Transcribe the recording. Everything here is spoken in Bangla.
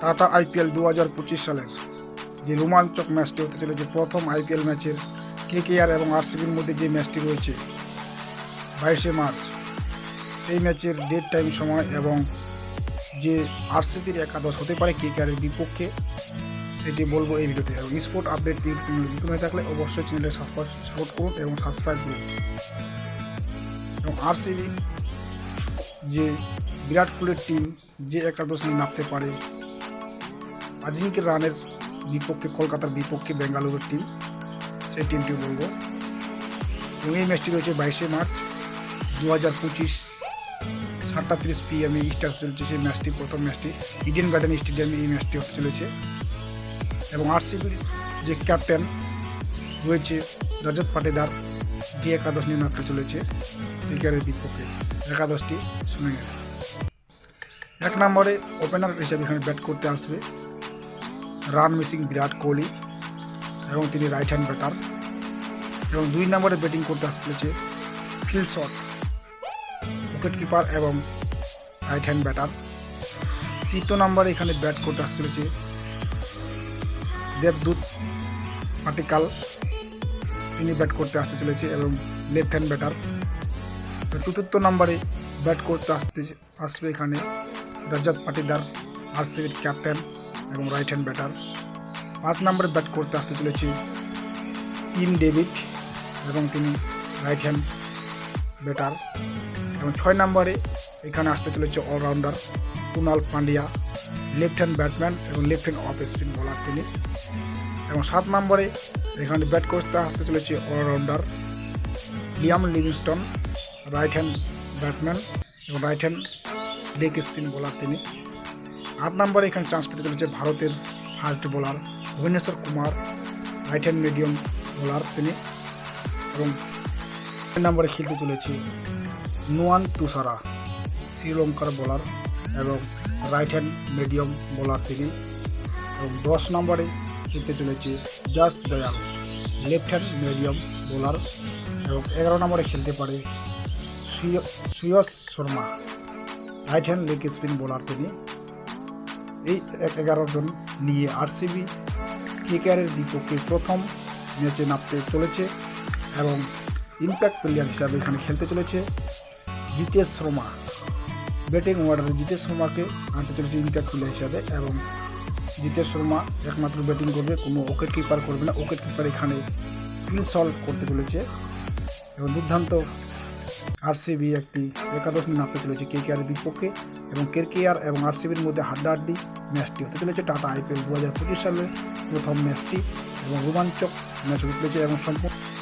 টাটা আইপিএল দু হাজার পঁচিশ সালের, যে রোমাঞ্চক ম্যাচটি হতে চলেছে প্রথম আইপিএল ম্যাচের কেকেআর এবং আরসিবির মধ্যে যে ম্যাচটি রয়েছে বাইশে মার্চ। সেই ম্যাচের ডেট টাইম সময় এবং যে আরসিবির একাদশ হতে পারে কে কেকেআরের বিপক্ষে, সেটি বলব এই ভিডিওতে। এবং স্পোর্ট আপডেট নতুন হয়ে থাকলে অবশ্যই চ্যানেলটি সাপোর্ট করুন এবং সাবস্ক্রাইব করুন। এবং আরসিবি যে বিরাট কোহলির টিম যে একাদশ নিয়ে নামতে পারে আজিঙ্কের রানের বিপক্ষে, কলকাতার বিপক্ষে বেঙ্গালুরুর টিম সেই টিমটি বলব। এবং এই ম্যাচটি রয়েছে বাইশে মার্চ দু হাজার পঁচিশ, সাতটা তিরিশ পিএমে স্টার্ট চলছে সেই ম্যাচটি প্রথম ম্যাচটি ইডেন গার্ডেন স্টেডিয়ামে এই ম্যাচটি হতে চলেছে। এবং আরসিবির যে ক্যাপ্টেন রয়েছে রজত পাটেদার, যে একাদশ নিয়ে নামতে চলেছে, ক্রিকেটের বিপক্ষে। একাদশটি শুনে নেন এক নম্বরে ওপেনার হিসেবে এখানে ব্যাট করতে আসবে। রান মিসিং বিরাট কোহলি এবং তিনি রাইট হ্যান্ড ব্যাটার এবং দুই নম্বরে ব্যাটিং করতে আসতে চলেছে ফিল শট উইকেট কিপার এবং রাইট হ্যান্ড ব্যাটার তৃতীয় নম্বরে এখানে ব্যাট করতে আসতে চলেছে দেবদূত পাটিকাল। তিনি ব্যাট করতে আসতে চলেছে এবং লেফট হ্যান্ড ব্যাটার চতুর্থ নম্বরে ব্যাট করতে আসতে আসবে এখানে রজত পাটিদার, আরসিবির ক্যাপ্টেন এবং রাইট হ্যান্ড ব্যাটার পাঁচ নম্বরে ব্যাট করতে আসতে চলেছে ইন ডেভিড এবং তিনি রাইট হ্যান্ড ব্যাটার এবং ছয় নম্বরে এখানে আসতে চলেছে allrounder Krunal Pandya left hand batsman এবং left hand off spin bowler তিনি। এবং সাত নম্বরে এখানে ব্যাট করতে আসতে চলেছে allrounder Liam Livingstone right hand batsman এবং right hand leg spin bowler তিনি। আট নম্বরে এখানে চান্স পেতে চলেছে ভারতের fast bowler Bhuvneshwar Kumar right hand medium bowler তিনি। এবং নম্বরে খেলতে চলেছে নুয়ান তুষারা, শ্রীলঙ্কার বোলার এবং রাইট হ্যান্ড মিডিয়াম বোলার তিনি। এবং দশ নম্বরে খেলতে চলেছে জাস Dayal left hand medium bowler এবং এগারো নম্বরে খেলতে পারে সুয়- Suyash Sharma. Right hand leg spin bowler তিনি এই এগারো জন নিয়ে আরসিবি কেকেআরের বিপক্ষে প্রথম ম্যাচে নামতে চলেছে এবং ইম্প্যাক্ট প্লেয়ার হিসাবে এখানে খেলতে চলেছে জিতেশ শর্মা। ব্যাটিং অর্ডারে জিতেশ শর্মাকে আনতে চলেছে ইম্প্যাক্ট প্লেয়ার হিসাবে এবং জিতেশ শর্মা একমাত্র ব্যাটিং করবে, কোনো উইকেট কিপার করবে না। উইকেট কিপার এখানে সলভ করতে চলেছে। এবং দুর্দান্ত আরসিবি একটি একাদশ নামতে চলেছে কে কে আর বিপক্ষে এবং কে কে আর এবং আরসিবির মধ্যে হাড্ডাহাড্ডি ম্যাচটি হতে চলেছে টাটা আইপিএল দু হাজার পঁচিশ সালে প্রথম ম্যাচটি এবং রোমাঞ্চক ম্যাচ হতে চলেছে এবং সম্পূর্ণ